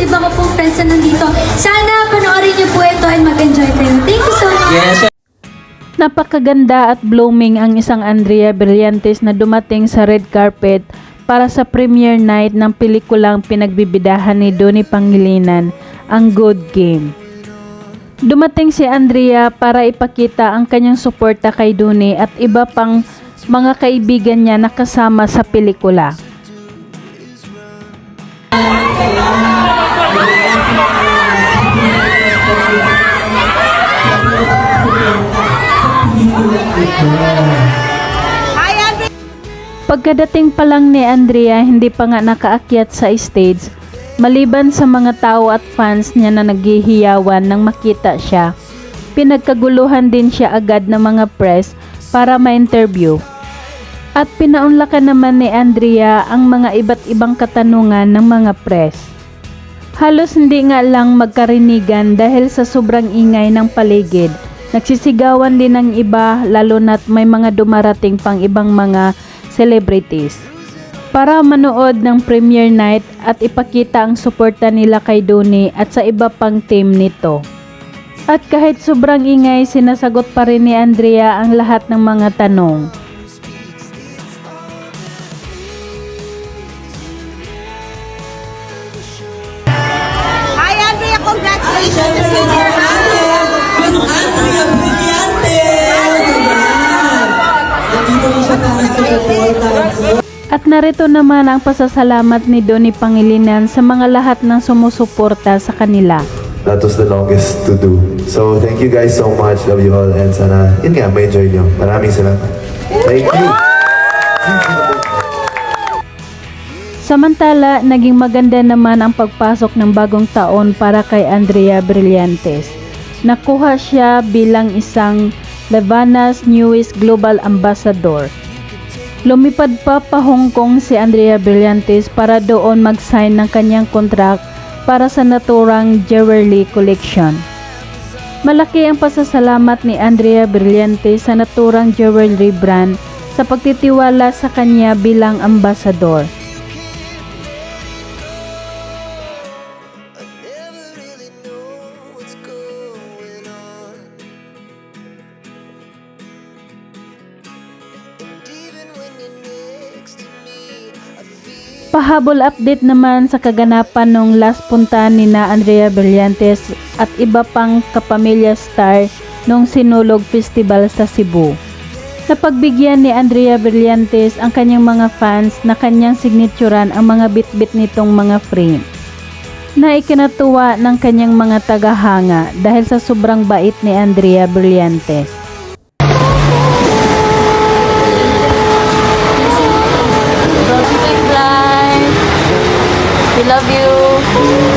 sa iba ko pong friends na nandito. Sana panoorin niyo po ito and mag-enjoy kayo. Thank you so much! Yes, Napakaganda at blooming ang isang Andrea Brillantes na dumating sa red carpet para sa premiere night ng pelikulang pinagbibidahan ni Donnie Pangilinan, ang Good Game. Dumating si Andrea para ipakita ang kanyang suporta kay Donnie at iba pang mga kaibigan niya na kasama sa pelikula. Pagkadating pa lang ni Andrea, hindi pa nga nakaakyat sa stage, maliban sa mga tao at fans niya na naghihiyawan nang makita siya. Pinagkaguluhan din siya agad ng mga press para ma-interview. At pinaunlakan naman ni Andrea ang mga iba't ibang katanungan ng mga press. Halos hindi nga lang magkarinigan dahil sa sobrang ingay ng paligid. Nagsisigawan din ng iba lalo na't may mga dumarating pang ibang mga celebrities. Para manood ng premiere night at ipakita ang suporta nila kay Donnie at sa iba pang team nito. At kahit sobrang ingay, sinasagot pa rin ni Andrea ang lahat ng mga tanong. Hi, Andrea. Congratulations narito naman ang pasasalamat ni Donnie Pangilinan sa mga lahat ng sumusuporta sa kanila. That was the longest to do. So, thank you guys so much. Love you all. And sana, yun nga, may enjoy nyo. Maraming salamat. Thank you. Samantala, naging maganda naman ang pagpasok ng bagong taon para kay Andrea Brillantes. Nakuha siya bilang isang Levanas News Global Ambassador. Lumipad pa pa Hong Kong si Andrea Brillantes para doon mag-sign ng kanyang contract para sa naturang jewelry collection. Malaki ang pasasalamat ni Andrea Brillantes sa naturang jewelry brand sa pagtitiwala sa kanya bilang ambassador. Pahabol update naman sa kaganapan nung last punta ni na Andrea Brillantes at iba pang kapamilya star nung Sinulog Festival sa Cebu. Napagbigyan ni Andrea Brillantes ang kanyang mga fans na kanyang signaturan ang mga bitbit nitong mga frame. Na ikinatuwa ng kanyang mga tagahanga dahil sa sobrang bait ni Andrea Brillantes. Love you.